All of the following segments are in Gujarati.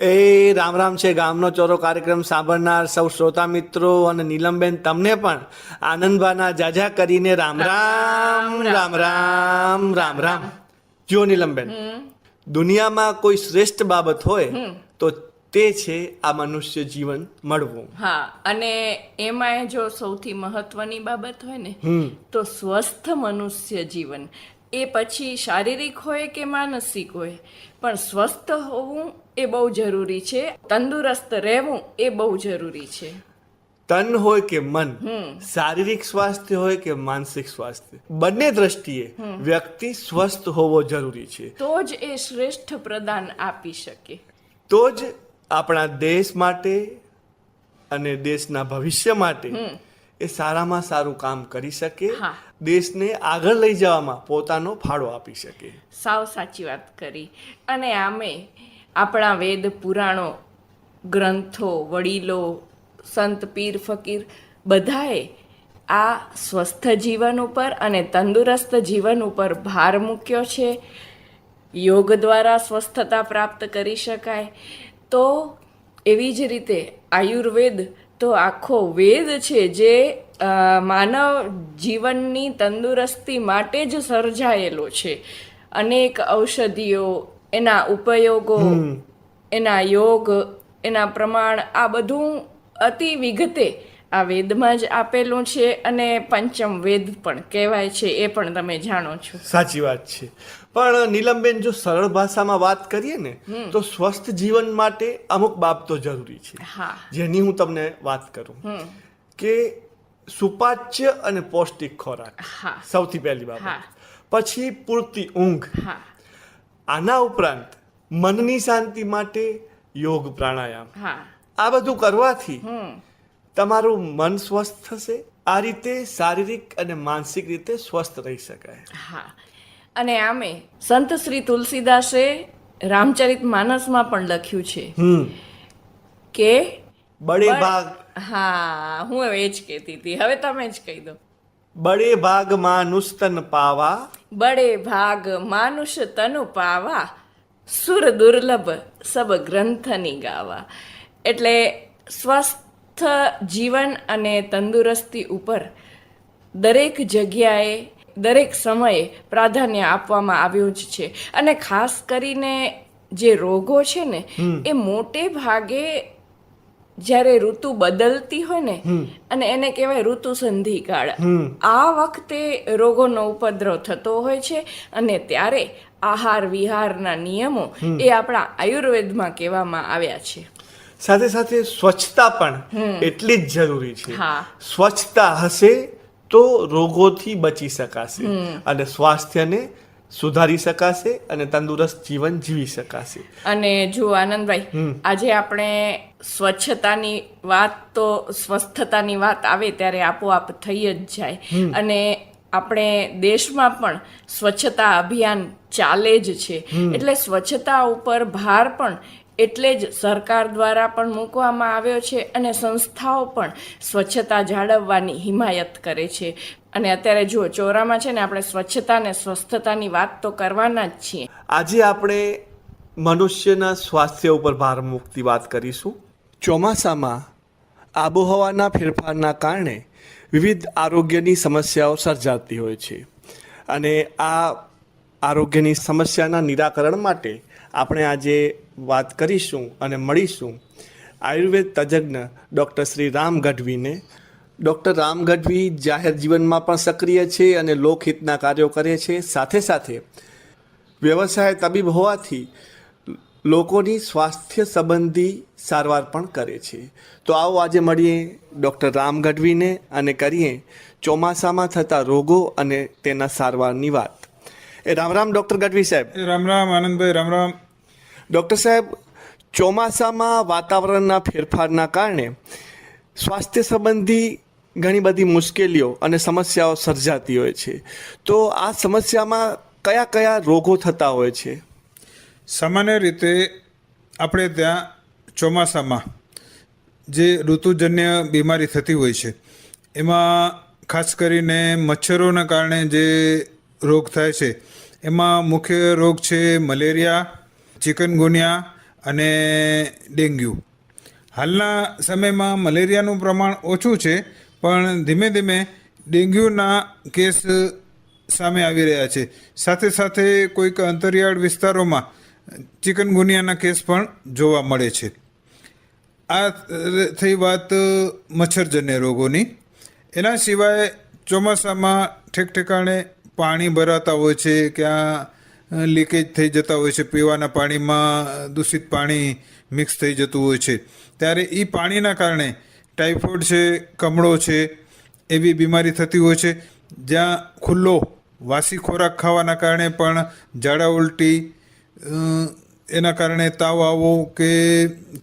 એ રામ રામ છે ગામનો ચોરો કાર્યક્રમ સાંભળનાર સૌ શ્રોતા મિત્રો અને નીલમબેન તમને પણ આનંદભાના જાજા કરીને રામ રામ રામ રામ. રામ રામ જો નીલમબેન દુનિયામાં કોઈ શ્રેષ્ઠ બાબત હોય તો તે છે આ મનુષ્ય જીવન મળવું. હા અને એમાં જો સૌથી મહત્વની બાબત હોય ને તો સ્વસ્થ મનુષ્ય જીવન. એ પછી શારીરિક હોય કે માનસિક હોય. પણ સ્વસ્થ હોવું એ બહુ જરૂરી છે. તંદુરસ્ત રહેવું એ બહુ જરૂરી છે. તન હોય કે મન શારીરિક સ્વાસ્થ્ય હોય કે માનસિક સ્વાસ્થ્ય. બંને દ્રષ્ટિએ વ્યક્તિ સ્વસ્થ હોવો જરૂરી છે. તો જ એ શ્રેષ્ઠ પ્રદાન આપી શકે. તો જ આપણા દેશ માટે અને દેશના ભવિષ્ય માટે એ સારામાં સારું કામ કરી શકે. દેશને આગળ લઈ જવામાં પોતાનો ફાળો આપી શકે. સાવ સાચી વાત કરી. અને આમે આપણા વેદ, પુરાણો, ગ્રંથો, વડીલો, સંત, પીર, ફકીર બધાએ આ સ્વસ્થ જીવન ઉપર અને તંદુરસ્ત જીવન ઉપર ભાર મૂક્યો છે. યોગ દ્વારા સ્વસ્થતા પ્રાપ્ત કરી શકાય. તો એવી જ રીતે આયુર્વેદ તો આખો વેદ છે જે માનવ જીવનની તંદુરસ્તી માટે જ સર્જાયેલો છે. અનેક ઔષધિઓ એના ઉપયોગો એના યોગ એના પ્રમાણ આ બધું અતિ વિગતે આ વેદમાં જ આપેલું છે અને પંચમ વેદ પણ કહેવાય છે એ પણ તમે જાણો છો. સાચી વાત છે. પણ નીલમબેન જો સરળ ભાષામાં વાત કરીએ ને તો સ્વસ્થ જીવન માટે અમુક બાબતો જરૂરી છે. હા. જેની હું તમને વાત કરું. કે સુપાચ્ય અને પૌષ્ટિક ખોરાક. સૌથી પહેલી. બાબત. પછી પૂરતી ઊંઘ. આના ઉપરાંત મનની શાંતિ માટે યોગ પ્રાણાયામ. આ બધું કરવાથી તમારું મન સ્વસ્થ થશે. આ રીતે શારીરિક અને માનસિક રીતે સ્વસ્થ રહી શકાય. હા. અને આમે સંત શ્રી તુલસીદાસે રામચરિત માનસમાં પણ લખ્યું છે કે બડે ભાગ હા હું હવે એ જ કહેતી હતી. હવે તમે જ કહી દો. બડે ભાગ માનુષ તન પાવા. બડે ભાગ માનુષ તનુ પાવા. સુર દુર્લભ સબ ગ્રંથની ગાવા. એટલે સ્વસ્થ જીવન અને તંદુરસ્તી ઉપર દરેક જગ્યાએ દરેક સમયે પ્રાધાન્ય આપવામાં આવ્યું જ છે. અને ખાસ કરીને જે રોગો છે ને એ મોટે ભાગે જ્યારે ઋતુ બદલતી હોય ને અને એને કહેવાય ઋતુ સંધિકાળ. આ વખતે રોગોનો ઉપદ્રવ થતો હોય છે અને ત્યારે આહાર વિહારના નિયમો એ આપણા આયુર્વેદમાં કહેવામાં આવ્યા છે. સાથે સાથે સ્વચ્છતા પણ એટલી જ જરૂરી છે. હા. સ્વચ્છતા હશે તો રોગોથી બચી શકાશે અને સ્વાસ્થ્યને સુધારી શકાશે અને તંદુરસ્ત જીવન જીવી શકાશે. અને જો આનંદભાઈ આજે આપણે સ્વચ્છતાની વાત તો સ્વસ્થતાની વાત આવે ત્યારે આપોઆપ થઈ જ જાય. અને આપણે દેશમાં પણ સ્વચ્છતા અભિયાન ચાલે જ છે. એટલે સ્વચ્છતા ઉપર ભાર પણ એટલે જ સરકાર દ્વારા પણ મૂકવામાં આવ્યો છે અને સંસ્થાઓ પણ સ્વચ્છતા જાળવવાની હિમાયત કરે છે. અને અત્યારે જુઓ ચોરામાં છે ને આપણે સ્વચ્છતા અને સ્વસ્થતાની વાત તો કરવાના જ છીએ. આજે આપણે મનુષ્યના સ્વાસ્થ્ય ઉપર ભાર મૂકતી વાત કરીશું. ચોમાસામાં આબોહવાના ફેરફારના કારણે વિવિધ આરોગ્યની સમસ્યાઓ સર્જાતી હોય છે. અને આ આરોગ્યની સમસ્યાના નિરાકરણ માટે આપણે આજે વાત કરીશું અને મળીશું આયુર્વેદ તજજ્ઞ ડૉક્ટર શ્રી રામ ગઢવીને ડૉક્ટર રામ ગઢવી જાહેર જીવનમાં પણ સક્રિય છે અને લોકહિતના કાર્યો કરે છે. સાથે સાથે વ્યવસાય તબીબ હોવાથી લોકોની સ્વાસ્થ્ય સંબંધી સારવાર પણ કરે છે. તો આવો આજે મળીએ ડૉક્ટર રામ ગઢવીને અને કરીએ ચોમાસામાં થતા રોગો અને તેના સારવારની વાત. એ રામ રામ ડૉક્ટર ગઢવી સાહેબ. રામ રામ આનંદભાઈ રામ રામ. ડૉક્ટર સાહેબ ચોમાસામાં વાતાવરણના ફેરફારના કારણે સ્વાસ્થ્ય સંબંધી ઘણી બધી મુશ્કેલીઓ અને સમસ્યાઓ સર્જાતી હોય છે. તો આ સમસ્યામાં કયા કયા રોગો થતા હોય છે? સામાન્ય રીતે આપણે ત્યાં ચોમાસામાં જે ઋતુજન્ય બીમારી થતી હોય છે, એમાં ખાસ કરીને મચ્છરોના કારણે જે રોગ થાય છે, એમાં મુખ્ય રોગ છે મલેરિયા, ચિકનગુનિયા અને ડેન્ગ્યુ. હાલના સમયમાં મલેરિયાનું પ્રમાણ ઓછું છે પણ ધીમે ધીમે ડેન્ગ્યુના કેસ સામે આવી રહ્યા છે. સાથે સાથે કોઈક અંતરિયાળ વિસ્તારોમાં ચિકનગુનિયાના કેસ પણ જોવા મળે છે. આ થઈ વાત મચ્છરજન્ય રોગોની. એના સિવાય ચોમાસામાં ઠેક ઠેકાણે પાણી ભરાતા હોય છે ક્યાં લીકેજ થઈ જતા હોય છે, પીવાના પાણીમાં દૂષિત પાણી મિક્સ થઈ જતું હોય છે. ત્યારે એ પાણીના કારણે ટાઇફોઇડ છે, કમળો છે, એવી બીમારી થતી હોય છે, જ્યાં ખુલ્લો વાસી ખોરાક ખાવાના કારણે પણ ઝાડા ઉલટી એના કારણે તાવ આવવો કે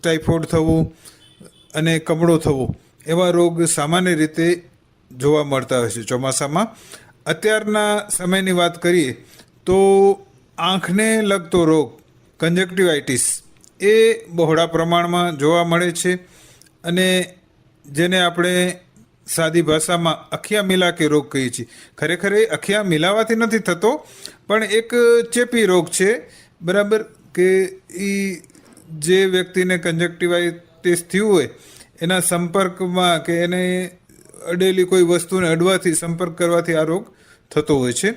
ટાઇફોઇડ થવું અને કમળો થવો, એવા રોગ સામાન્ય રીતે જોવા મળતા હોય છે ચોમાસામાં. અત્યારના સમયની વાત કરીએ તો આંખને લગતો રોગ કંજક્ટિવાઇટિસ એ બહોળા પ્રમાણમાં જોવા મળે છે અને જેને આપણે સાદી ભાષામાં અખિયા મિલા કે રોગ કહીએ છીએ. ખરેખર એ અખિયા મિલાવાથી નથી થતો, પણ એક ચેપી રોગ છે. બરાબર? કે એ જે વ્યક્તિને કંજક્ટિવાઇટિસ થયું હોય, એના સંપર્કમાં કે એને અડેલી કોઈ વસ્તુને અડવાથી સંપર્ક કરવાથી આ રોગ થતો હોય છે.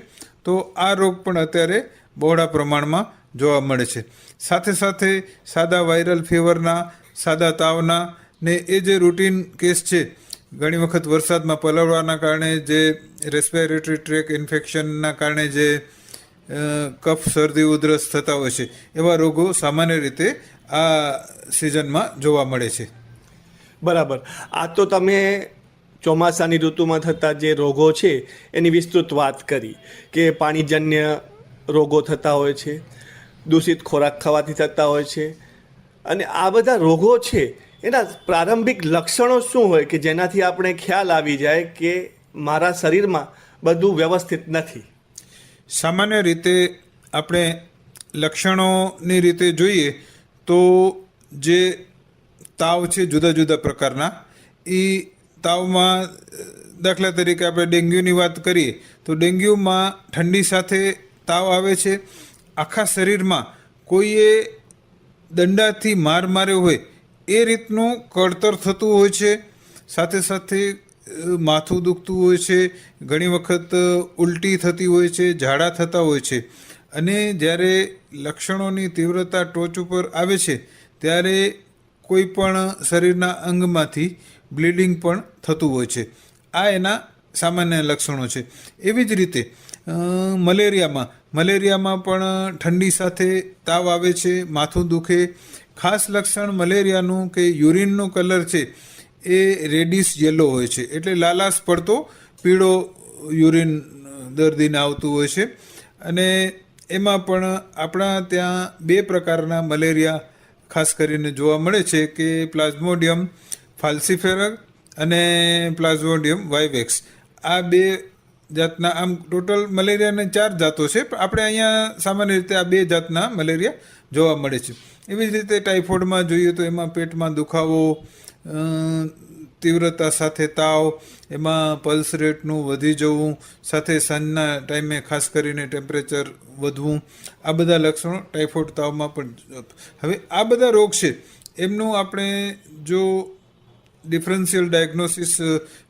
તો આ રોગ પણ અત્યારે બહોળા પ્રમાણમાં જોવા મળે છે. સાથે સાથે સાદા વાયરલ ફીવરના, સાદા તાવના ને એ જે રૂટીન કેસ છે, ઘણી વખત વરસાદમાં પલળવાના કારણે જે રેસ્પિરેટરી ટ્રેક ઇન્ફેક્શનના કારણે જે કફ, શરદી, ઉધરસ થતા હોય છે, એવા રોગો સામાન્ય રીતે આ સિઝનમાં જોવા મળે છે. બરાબર. આ તો તમે ચોમાસાની ઋતુમાં થતા જે રોગો છે, એની વિસ્તૃત વાત કરી કે પાણીજન્ય રોગો થતા હોય છે, દૂષિત ખોરાક ખાવાથી થતા હોય છે, અને આ બધા રોગો છે એના પ્રારંભિક લક્ષણો શું હોય કે જેનાથી આપણે ખ્યાલ આવી જાય કે મારા શરીરમાં બધું વ્યવસ્થિત નથી? સામાન્ય રીતે આપણે લક્ષણોની રીતે જોઈએ તો જે તાવ છે જુદા જુદા પ્રકારના એ તાવમાં દાખલા તરીકે આપણે ડેન્ગ્યુની વાત કરીએ તો ડેન્ગ્યુમાં ઠંડી સાથે તાવ આવે છે. આખા શરીરમાં કોઈએ દંડાથી માર માર્યો હોય એ રીતનું કળતર થતું હોય છે. સાથે સાથે માથું દુખતું હોય છે. ઘણી વખત ઉલટી થતી હોય છે, ઝાડા થતા હોય છે. અને જ્યારે લક્ષણોની તીવ્રતા ટોચ ઉપર આવે છે, ત્યારે કોઈ પણ શરીરના અંગમાંથી બ્લીડિંગ પણ થતું હોય છે. આ એના સામાન્ય લક્ષણો છે. એવી જ રીતે મલેરિયામાં. મલેરિયામાં પણ ઠંડી સાથે તાવ આવે છે, માથું દુખે ખાસ લક્ષણ મલેરિયાનું કે યુરિનનો કલર છે, એ રેડિશ યલો હોય છે. એટલે લાલાશ પડતો પીળો યુરિન દર્દીને આવતું હોય છે. અને એમાં પણ આપણા ત્યાં બે પ્રકારના મલેરિયા ખાસ કરીને જોવા મળે છે કે પ્લાઝ્મોડિયમ ફાલ્સીફેરર અને પ્લાઝ્મોડિયમ વાઇવેક્સ આ બે જાતના, આમ ટોટલ મલેરિયાની ચાર જાતો છે, પણ આપણે અહીંયા સામાન્ય રીતે આ બે જાતના મલેરિયા જોવા મળે છે. એવી જ રીતે ટાઇફોઇડમાં જોઈએ તો એમાં પેટમાં દુખાવો તીવ્રતા સાથે તાવ, એમાં પલ્સ રેટનું વધી જવું, સાથે સાંજના ટાઈમે ખાસ કરીને ટેમ્પરેચર વધવું, આ બધા લક્ષણો ટાઇફોઇડ તાવમાં પણ હવે આ બધા રોગ છે, એમનું આપણે જો ડિફરન્શિયલ ડાયગ્નોસિસ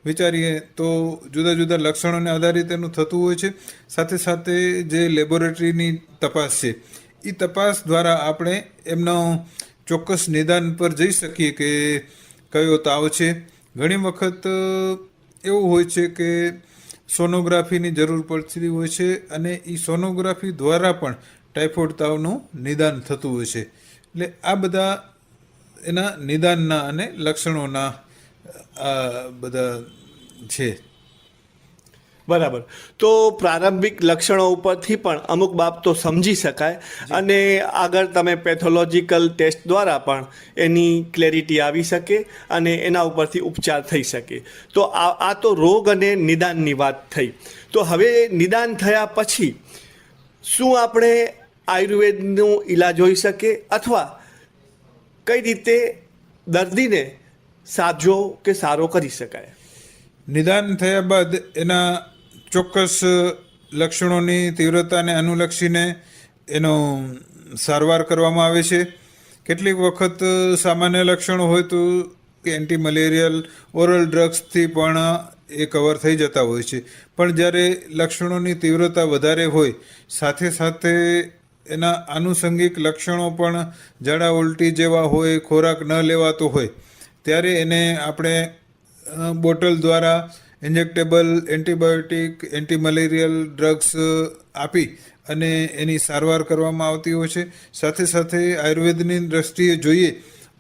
વિચારીએ તો જુદા જુદા લક્ષણોને આધારિત એનું થતું હોય છે, સાથે સાથે જે લેબોરેટરીની તપાસ છે એ તપાસ દ્વારા આપણે એમનો ચોક્કસ નિદાન પર જઈ શકીએ કે કયો તાવ છે. ઘણી વખત એવું હોય છે કે સોનોગ્રાફીની જરૂર પડતી હોય છે અને એ સોનોગ્રાફી દ્વારા પણ ટાઇફોઇડ તાવનું નિદાન થતું હોય છે. એટલે આ બધા એના નિદાનના અને લક્ષણોના બધા છે. બરાબર. તો પ્રારંભિક લક્ષણો ઉપરથી પણ અમુક બાબતો સમજી શકાય. અને આગળ તમે પેથોલોજીકલ ટેસ્ટ દ્વારા પણ એની ક્લેરિટી આવી શકે અને એના ઉપરથી ઉપચાર થઈ શકે. તો આ આ તો રોગ અને નિદાનની વાત થઈ. તો હવે નિદાન થયા પછી શું આપણે આયુર્વેદનું ઈલાજ હોઈ શકે અથવા કઈ રીતે દર્દીને સાજો કે સારો કરી શકાય? નિદાન થયા બાદ એના ચોક્કસ લક્ષણોની તીવ્રતાને અનુલક્ષીને એનો સારવાર કરવામાં આવે છે. કેટલીક વખત સામાન્ય લક્ષણો હોય તો એન્ટી મલેરિયલ ઓરલ ડ્રગ્સથી પણ એ કવર થઈ જતા હોય છે. પણ જ્યારે લક્ષણોની તીવ્રતા વધારે હોય, સાથે સાથે એના આનુષંગિક લક્ષણો પણ ઝાડા ઉલટી જેવા હોય, ખોરાક ન લેવાતો હોય, ત્યારે એને આપણે બોટલ દ્વારા injectable, antibiotic anti malarial drugs આપી અને એની સારવાર કરવામાં આવતી હોય છે. સાથે સાથે આયુર્વેદની દ્રષ્ટિએ જોઈએ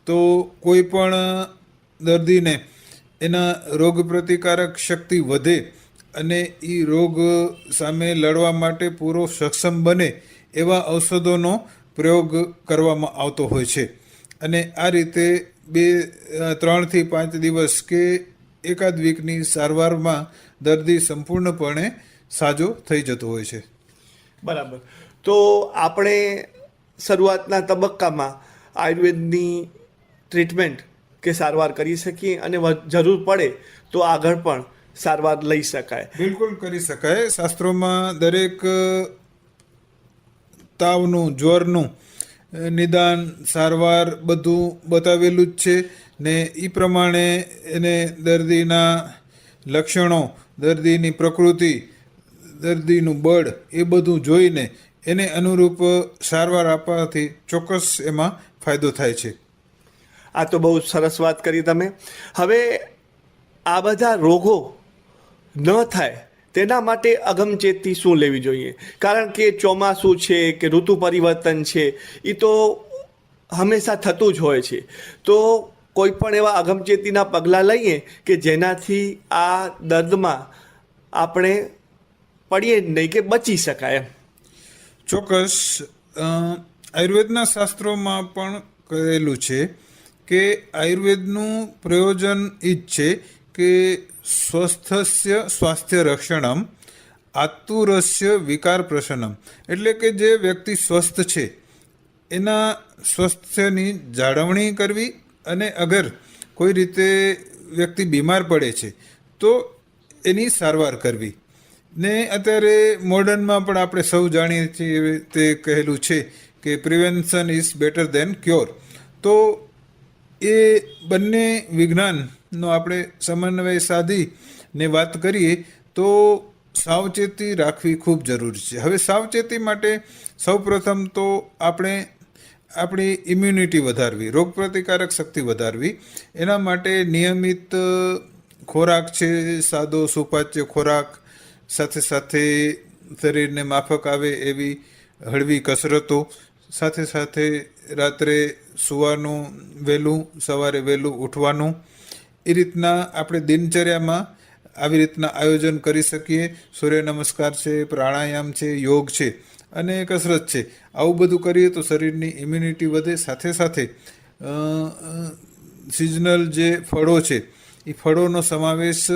તો કોઈ પણ દર્દીને એના રોગ પ્રતિકારક શક્તિ વધે અને એ રોગ સામે લડવા માટે પૂરો સક્ષમ બને એવા ઔષધોનો પ્રયોગ કરવામાં આવતો હોય છે. અને આ રીતે બે ત્રણથી પાંચ દિવસ કે એકાદ વીકની સારવારમાં દર્દી સંપૂર્ણપણે સાજો થઈ જતો હોય છે. બરાબર. તો આપણે શરૂઆતના તબક્કામાં આયુર્વેદની ટ્રીટમેન્ટ કે સારવાર કરી શકીએ અને જરૂર પડે તો આગળ પણ સારવાર લઈ શકાય. બિલકુલ કરી શકાય. શાસ્ત્રોમાં દરેક તાવનું જ્વરનું નિદાન સારવાર બધું બતાવેલું જ છે. ને એ પ્રમાણે એને દર્દીના લક્ષણો, દર્દીની પ્રકૃતિ, દર્દીનું બળ, એ બધું જોઈને એને અનુરૂપ સારવાર આપવાથી ચોક્કસ એમાં ફાયદો થાય છે. આ તો બહુ સરસ વાત કરી તમે. હવે આ બધા રોગો ન થાય તેના માટે અગમચેતી શું લેવી જોઈએ? કારણ કે ચોમાસું છે કે ઋતુ પરિવર્તન છે એ તો હંમેશા થતું જ હોય છે. તો કોઈ પણ એવા અગમચેતીના પગલાં લઈએ કે જેનાથી આ દર્દમાં આપણે પડીએ નહીં કે બચી શકાય એમ. ચોક્કસ આયુર્વેદના શાસ્ત્રોમાં પણ કહેલું છે કે આયુર્વેદનું પ્રયોજન એ જ છે કે સ્વસ્થસ્ય સ્વાસ્થ્ય રક્ષણમ, આતુરસ્ય વિકાર પ્રસન્નમ. એટલે કે જે વ્યક્તિ સ્વસ્થ છે, એના સ્વાસ્થ્યની જાળવણી કરવી અને અગર કોઈ રીતે વ્યક્તિ બીમાર પડે છે, તો એની સારવાર કરવી. ને અત્યારે મોડર્નમાં પણ આપણે સૌ જાણીએ છીએ તે કહેલું છે કે prevention is better than cure. તો એ બંને વિજ્ઞાનનો આપણે સમન્વય સાધી ને વાત કરીએ, તો સાવચેતી રાખવી ખૂબ જરૂરી છે. હવે સાવચેતી માટે સૌપ્રથમ તો આપણે આપણી ઇમ્યુનિટી વધારવી રોગ પ્રતિકારક શક્તિ વધારવી, એના માટે નિયમિત ખોરાક છે, સાદો, સુપાચ્ય ખોરાક, સાથે સાથે શરીરને માફક આવે એવી હળવી કસરતો, સાથે સાથે રાત્રે સુવાનું, વહેલું, સવારે વહેલું ઉઠવાનું, એ રીતના આપણે દિનચર્યામાં આવી રીતના આયોજન કરી શકીએ. સૂર્ય નમસ્કાર છે, પ્રાણાયામ છે, યોગ છે. અને કસરત છે. આવું બધું કરીએ તો શરીરની ઇમ્યુનિટી વધે. સાથે સાથે સિઝનલ જે ફળો છે, એ ફળોનો સમાવેશ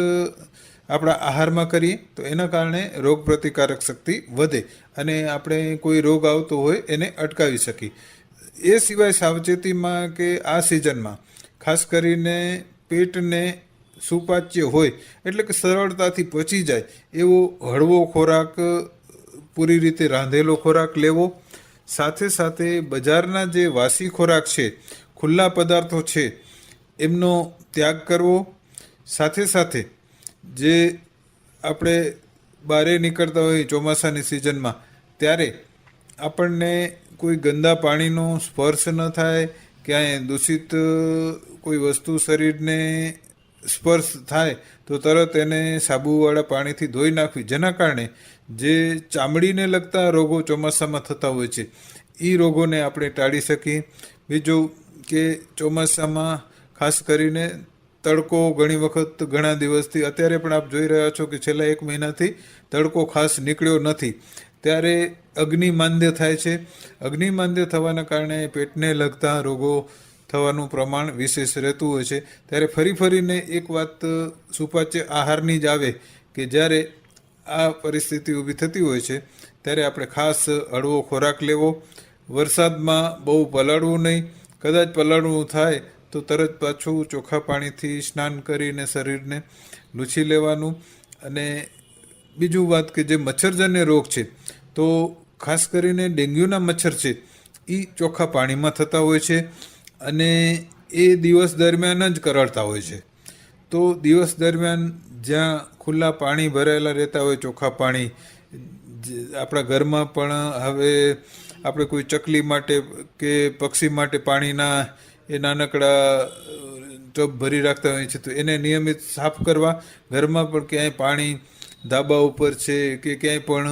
આપણા આહારમાં કરીએ તો એના કારણે રોગ પ્રતિકારક શક્તિ વધે અને આપણે કોઈ રોગ આવતો હોય એને અટકાવી શકીએ. એ સિવાય સાવચેતીમાં કે આ સિઝનમાં ખાસ કરીને પેટને સુપાચ્ય હોય, એટલે કે સરળતાથી પચી જાય એવો હળવો ખોરાક પૂરી રીતે રાંધેલો ખોરાક લેવો, સાથે સાથે બજારના જે વાસી ખોરાક છે, ખુલ્લા પદાર્થો છે, એમનો ત્યાગ કરવો, સાથે સાથે જે આપણે બારે નીકળતા હોઈએ ચોમાસાની સિઝનમાં, ત્યારે આપણને કોઈ ગંદા પાણીનો સ્પર્શ ન થાય, ક્યાંય દૂષિત કોઈ વસ્તુ શરીરને સ્પર્શ થાય, તો તરત એને સાબુવાળા પાણીથી ધોઈ નાખવી. જેના કારણે જે ચામડીને લગતા રોગો ચોમાસામાં થતા હોય છે એ રોગોને આપણે ટાળી શકીએ. બીજું કે ચોમાસામાં ખાસ કરીને તડકો ઘણી વખત ઘણા દિવસથી, અત્યારે પણ આપ જોઈ રહ્યા છો કે છેલ્લા એક મહિનાથી તડકો ખાસ નીકળ્યો નથી. ત્યારે અગ્નિમાંદ્ય થાય છે. અગ્નિમાંદ્ય થવાના કારણે પેટને લગતા રોગો થવાનું પ્રમાણ વિશેષ રહેતું હોય છે. ત્યારે ફરી ફરીને એક વાત સુપાચ્ય આહારની જ આવે કે જ્યારે આ પરિસ્થિતિ ઊભી થતી હોય છે, ત્યારે આપણે ખાસ હળવો ખોરાક લેવો. વરસાદમાં બહુ પલાળવું નહીં. કદાચ પલાળવું થાય તો તરત પાછું ચોખ્ખા પાણીથી સ્નાન કરીને શરીરને લૂછી લેવાનું. અને બીજું વાત કે જે મચ્છરજન્ય રોગ છે, તો ખાસ કરીને ડેન્ગ્યુના મચ્છર છે એ ચોખ્ખા પાણીમાં થતા હોય છે અને એ દિવસ દરમિયાન જ કરડતા હોય છે. તો દિવસ દરમિયાન જ્યાં ખુલ્લા પાણી ભરાયેલા રહેતા હોય ચોખ્ખા પાણી. આપણા ઘરમાં પણ હવે આપણે કોઈ ચકલી માટે કે પક્ષી માટે પાણીના એ નાનકડા ટબ ભરી રાખતા હોઈએ છીએ તો એને નિયમિત સાફ કરવા. ઘરમાં પણ ક્યાંય પાણી ધાબા ઉપર છે કે ક્યાંય પણ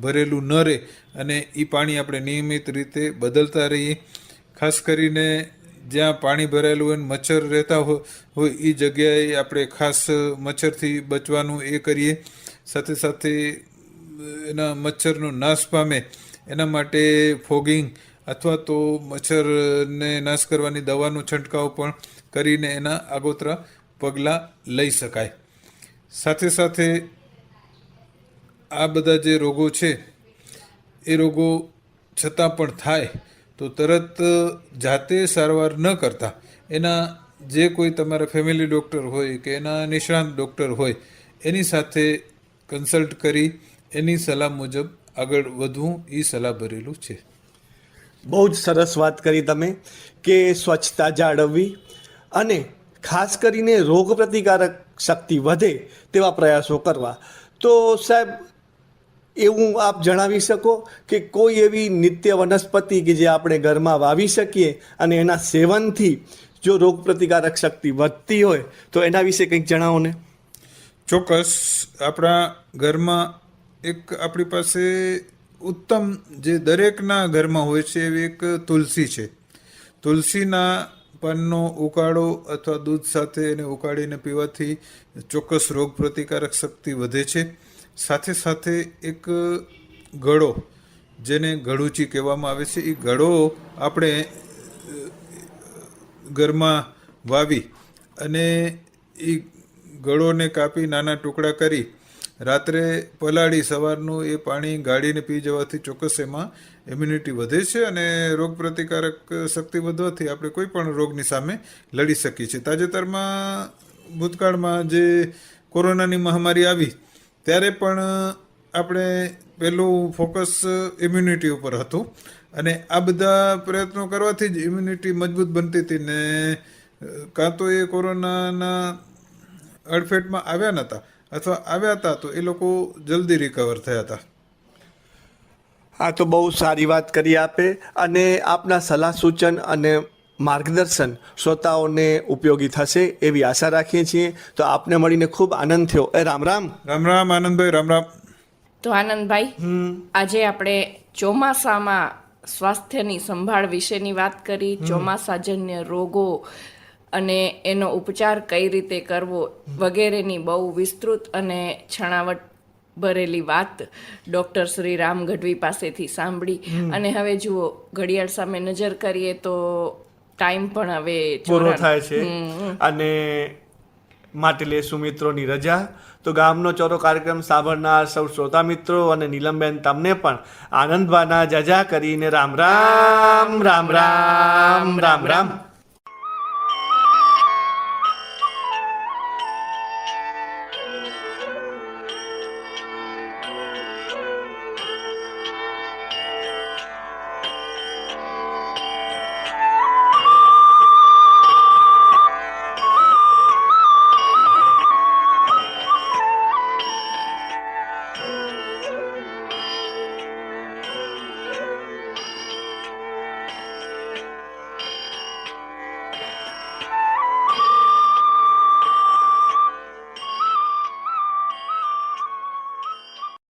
ભરેલું ન રહે અને એ પાણી આપણે નિયમિત રીતે બદલતા રહીએ. ખાસ કરીને જ્યાં પાણી ભરાયેલું હોય મચ્છર રહેતા હોય એ જગ્યાએ આપણે ખાસ મચ્છરથી બચવાનું એ કરીએ. સાથે સાથે એના મચ્છરનો નાશ પામે, એના માટે ફોગિંગ અથવા તો મચ્છરને નાશ કરવાની દવાનો છંટકાવ પણ કરીને એના આગોતરા પગલાં લઈ શકાય. સાથે સાથે આ બધા જે રોગો છે, એ રોગો છતાં પણ થાય. તો તરત જાતે સારવાર ન કરતા. એના જે કોઈ તમારા ફેમિલી ડૉક્ટર હોય કે એના નિષ્ણાંત ડૉક્ટર હોય, એની સાથે કન્સલ્ટ કરી, એની સલાહ મુજબ આગળ વધવું એ સલાહ ભરેલું છે. બહુ જ સરસ વાત કરી તમે કે સ્વચ્છતા જાળવવી અને ખાસ કરીને રોગ પ્રતિકારક શક્તિ વધે તેવા પ્રયાસો કરવા. તો સાહેબ એવું આપ જણાવી શકો કે કોઈ એવી નિત્ય વનસ્પતિ કે જે આપણે ઘરમાં વાવી શકીએ અને એના સેવનથી જો રોગ પ્રતિકારક શક્તિ વધતી હોય, તો એના વિશે કંઈક જણાવો ને. ચોક્કસ. આપણા ઘરમાં એક આપણી પાસે ઉત્તમ જે દરેકના ઘરમાં હોય છે, એવી એક તુલસી છે. તુલસીના પાનનો ઉકાળો અથવા દૂધ સાથે એને ઉકાળીને પીવાથી ચોક્કસ રોગ પ્રતિકારક શક્તિ વધે છે. સાથે સાથે એક ગળો, જેને ગળુચી કહેવામાં આવે છે, એ ગળો આપણે ઘરમાં વાવી અને એ ગળોને કાપી નાના ટુકડા કરી રાત્રે પલાળી સવારનું એ પાણી ગાળીને પી જવાથી ચોક્કસ એમાં ઇમ્યુનિટી વધે છે અને રોગ પ્રતિકારક શક્તિ વધવાથી આપણે કોઈ પણ રોગની સામે લડી શકીએ છીએ. તાજેતરમાં ભૂતકાળમાં જે કોરોનાની મહામારી આવી ત્યારે પણ આપણે પહેલું ફોકસ ઇમ્યુનિટી ઉપર હતું. અને આ બધા પ્રયત્નો કરવાથી જ ઇમ્યુનિટી મજબૂત બનતી હતી ને કાં તો એ કોરોનાના અડફેટમાં આવ્યા નહોતા અથવા આવ્યા હતા તો એ લોકો જલ્દી રિકવર થયા હતા. હા, તો બહુ સારી વાત કરી આપે. અને આપના સલાહ સૂચન અને માર્ગદર્શન શ્રોતાઓને ઉપયોગી થશે એવી આશા રાખીએ છીએ. તો આપને મળીને ખૂબ આનંદ થયો. એ રામ રામ. રામ રામ આનંદભાઈ રામ રામ. તો આનંદભાઈ આજે આપણે ચોમાસામાં સ્વાસ્થ્યની સંભાળ વિશેની વાત કરી ચોમાસાજન્ય રોગો અને એનો ઉપચાર કઈ રીતે કરવો વગેરેની બહુ વિસ્તૃત અને છણાવટ ભરેલી વાત ડૉક્ટર શ્રી રામ ગઢવી પાસેથી સાંભળી. અને હવે જુઓ ઘડિયાળ સામે નજર કરીએ તો ટાઈમ પણ હવે પૂરો થાય છે. અને માટે લેશું મિત્રોની રજા. તો ગામનો ચોરો કાર્યક્રમ સાંભળનાર સૌ શ્રોતા મિત્રો અને નીલમબેન તમને પણ આનંદવાના જજા કરીને રામ રામ રામ રામ રામ રામ.